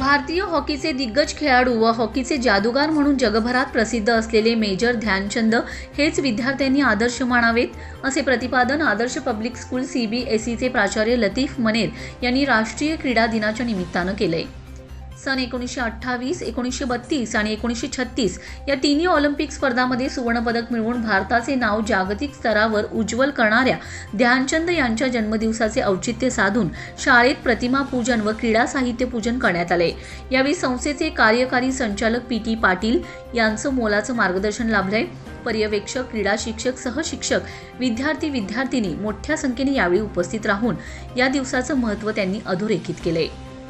भारतीय हॉकीचे दिग्गज खेळाडू व हॉकीचे जादूगार म्हणून जगभरात प्रसिद्ध असलेले मेजर ध्यानचंद हेच विद्यार्थ्यांनी आदर्श मानावेत असे प्रतिपादन आदर्श पब्लिक स्कूल सीबीएसईचे प्राचार्य लतीफ मनेर यांनी राष्ट्रीय क्रीडा दिनाच्या निमित्तानं केलंय. सन एकोणीसशे अठ्ठावीस एकोणीसशे बत्तीस आणि एकोणीसशे छत्तीस या तिन्ही ऑलिम्पिक स्पर्धामध्ये सुवर्णपदक मिळवून भारताचे नाव जागतिक स्तरावर उज्ज्वल करणाऱ्या ध्यानचंद यांच्या जन्मदिवसाचे औचित्य साधून शाळेत प्रतिमा पूजन व क्रीडा साहित्य पूजन करण्यात आले. यावेळी संस्थेचे कार्यकारी संचालक पी टी पाटील यांचं मोलाचं मार्गदर्शन लाभलंय. पर्यवेक्षक क्रीडा शिक्षक सहशिक्षक विद्यार्थी विद्यार्थिनी मोठ्या संख्येने यावेळी उपस्थित राहून या दिवसाचं महत्त्व त्यांनी अधोरेखित केलंय.